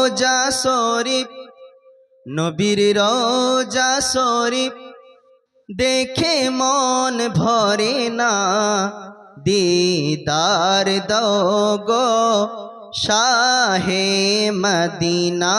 রোজা শরীফ নবীর রোজা শরীফ দেখে মন ভরে না। দিদার দগ শাহে মদিনা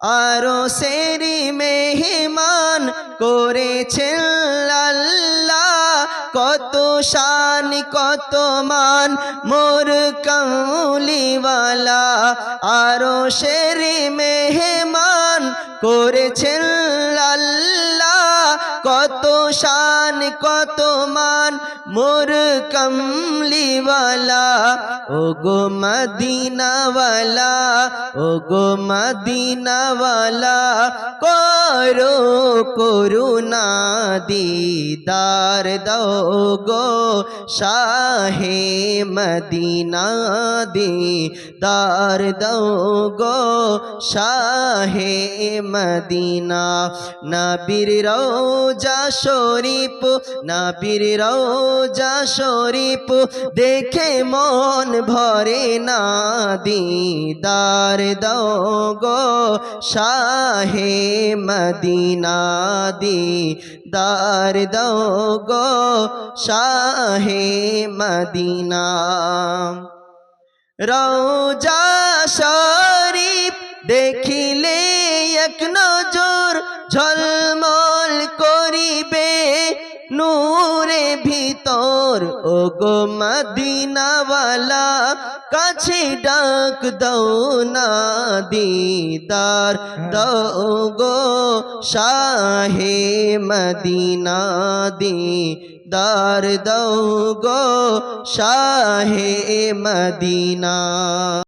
আরও সেরি মেহমান করেছেন কত শান কত মান মোর কৌলিওয়ালা আরও সেরি মেহমান আল্লাহ কত শান কত মান মোর কমলিওয়ালা। ও গো মদিনাওয়ালা ও গো মদিনাওয়ালা করো করুণা দিদার দাও গো শাহে মদিনা দিদার দাও গো শাহে মদিনা। নবীর রোজা শরীফ, নবীর রোজা শরীফ, দেখে মন ভরে না দিদার দাও গো শাহে মদিনা দিদার দাও গো শাহে মদিনা। রৌজা শরীফ দেখিলে এক নজর ঝলমল ভিতর ও গো মদিনাওয়ালা, কাছে ডাক দৌ না দিদার। দৌ গো শাহে মদিনা দিদার দৌ গো শাহে মদিনা।